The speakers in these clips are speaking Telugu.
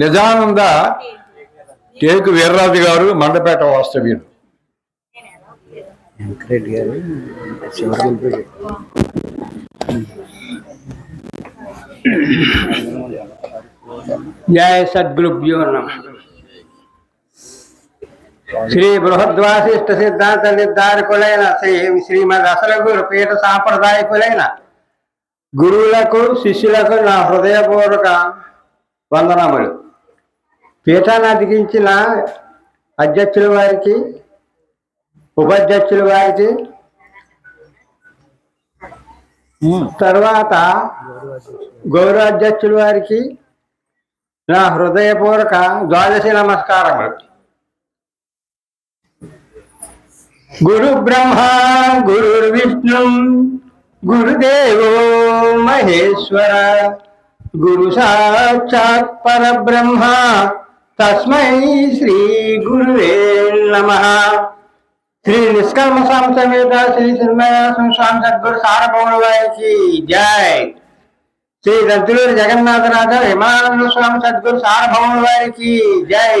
నిజానంద టేకు వీర్రాజు గారు మండపేట వాస్తవ్యుడు జయ సద్గురుభ్యో నమ. శ్రీ బృహద్వాసిష్ట సిద్ధాంత నిర్ధారకులైన శ్రీ శ్రీమద్ అసల గురు పీఠ సాంప్రదాయకులైన గురువులకు శిష్యులకు నా హృదయపూర్వక వందనములు. పీఠాన్ని అధిగించిన అధ్యక్షుల వారికి ఉపాధ్యక్షుల వారికి తర్వాత గౌరవాధ్యక్షుల వారికి నా హృదయపూర్వక ద్వాదశి నమస్కారములు. గురు బ్రహ్మ గురు విష్ణు గురుదేవో మహేశ్వర గురు సాక్షాత్ పరబ్రహ్మ తస్మై శ్రీ గురువే నమ శ్రీ నిష్కర్మ సమేత శ్రీ శ్రీమయాసం స్వామి సద్గురు సారభౌమ వారికి జై శ్రీ దత్తులూరి జగన్నాథనాథ విమానంద స్వామి సద్గురు సార్వభౌముల వారికి జై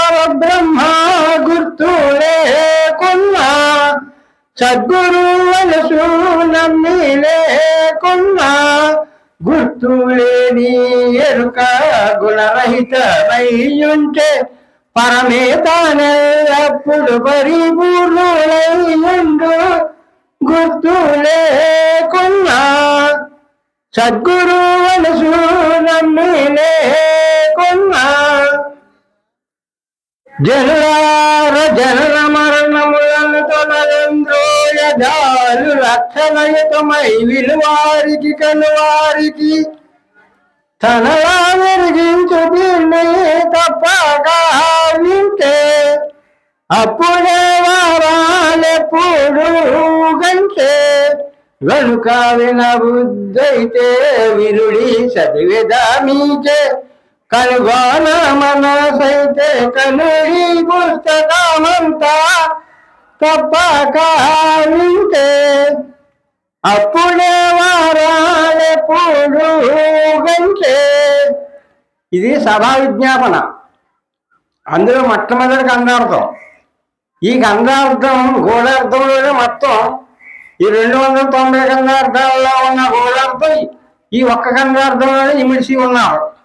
పరబ్రహ్మ గుర్తు లేకున్నా సద్గురు మనసు నమ్మి లేకున్నా గుర్తు లేని ఎరుక గుణరహిత ఉంటే పరమే తానెల్లప్పుడు పరిపూర్ణులైండు గుర్తు లేకున్నా సద్గురు మనసు నమ్మి లే జనులార జనన మరణములను తొలగంద్రోయదాలు రక్షణయుతమై విలువారికి కనువారికి. తనలా విరిగించు దీన్ని తప్పక వింటే అప్పుడే వారాలెప్పుడు గంటే గనుక వినబుద్ధైతే విరుడి చదివేదా మీకే. కనుగోన మనసైతే కనుడి పుస్తకమంతా తప్పక వింటే అప్పుడే వారాలెప్పుడు గంటే ఇది సభా విజ్ఞాపన. అందులో మొట్టమొదటి గంధార్థం. ఈ గంధార్థం గోళార్థంలోనే మొత్తం. ఈ రెండు వందల తొంభై గంధార్థాల్లో ఉన్న గోళార్థం ఈ ఒక్క గంధార్థంలోనే ఇమిడిసి ఉన్నారు.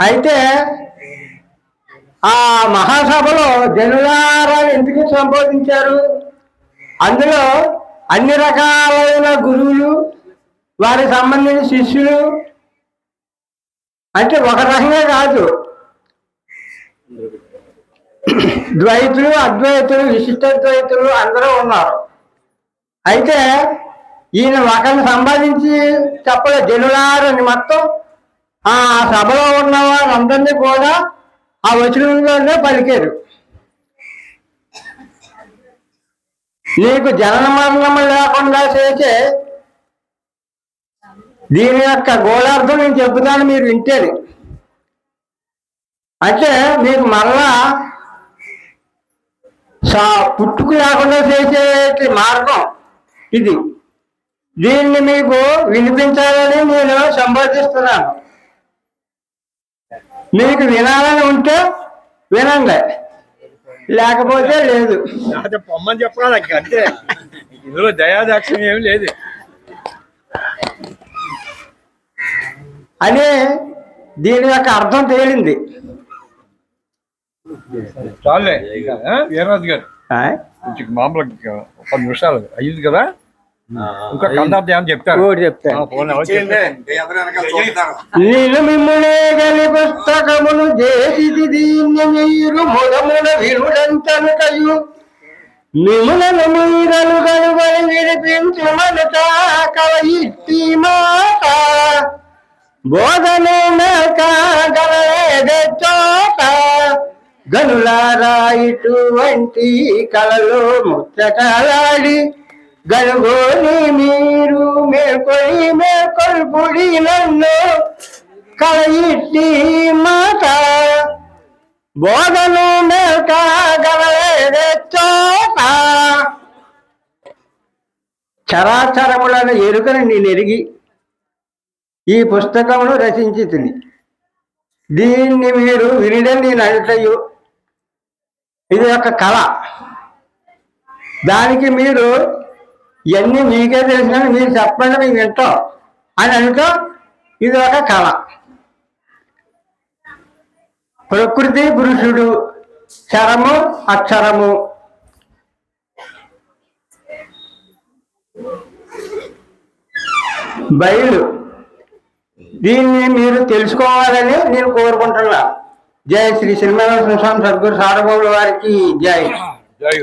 అయితే ఆ మహాసభలో జనులారా ఎందుకు సంబోధించారు? అందులో అన్ని రకాలైన గురువులు వారికి సంబంధించిన శిష్యులు అంటే ఒక రకంగా కాదు. ద్వైతులు అద్వైతులు విశిష్టద్వైతులు అందరూ ఉన్నారు. అయితే ఈయన ఒకరిని సంపాదించి చెప్పలే జనులారని మొత్తం ఆ సభలో ఉన్న వారందరినీ కూడా ఆ వచనంలోనే పలికారు. నీకు జనన మరణము లేకుండా చేసే దీని యొక్క గోళార్థం నేను చెబుతాను మీరు వింటేది అంటే మీకు మరలా సా- పుట్టుకు లేకుండా చేసే మార్గం ఇది. దీన్ని మీకు వినిపించాలని నేను సంబోధిస్తున్నాను. మీకు వినాలని ఉంటే వినండి. లేకపోతే లేదు. అదే పొమ్మని చెప్పరా నాకు అంతే. ఇందులో దయాదాక్షిణ్యం ఏమి లేదు. అని దీని యొక్క అర్థం తేలింది. చాలే వీర్రాజు గారు ఒక పది నిమిషాలు అయ్యింది కదా? ఇంకా కందార్థం ఏమని చెప్తారు. చెప్తాను? నేను మిమ్మునే గలి పుస్తకమును దీన్ని మీరు ముదమున వినుడంతనుకయు మిములను మీరలు గలుగలు విడిపించు మనట మాట. బోధనే మేక గలదే చోట గనులారా ఇటువంటి కళలు ముచ్చటలాడి. గలుగోని మీరు మేల్కొని మేల్కొల్పుడి నన్ను. కలయిట్టి మాట. బోధను మేక గలదే చోట చరాచరములను ఎరుకని నేను ఎరిగి ఈ పుస్తకమును రచించి దీన్ని మీరు వినడం నేను అంటయు ఇది ఒక కళ. దానికి మీరు ఇవన్నీ మీకే తెలిసిన మీరు చెప్పండి మేము వింటాం. అని అంటూ ఇది ఒక కళ. ప్రకృతి పురుషుడు చరము అక్షరము. బయలు. దీన్ని మీరు తెలుసుకోవాలని నేను కోరుకుంటున్నా. జై శ్రీ శ్రీమల స్వామి సద్గురు సార్వభౌముల వారికి జై. జై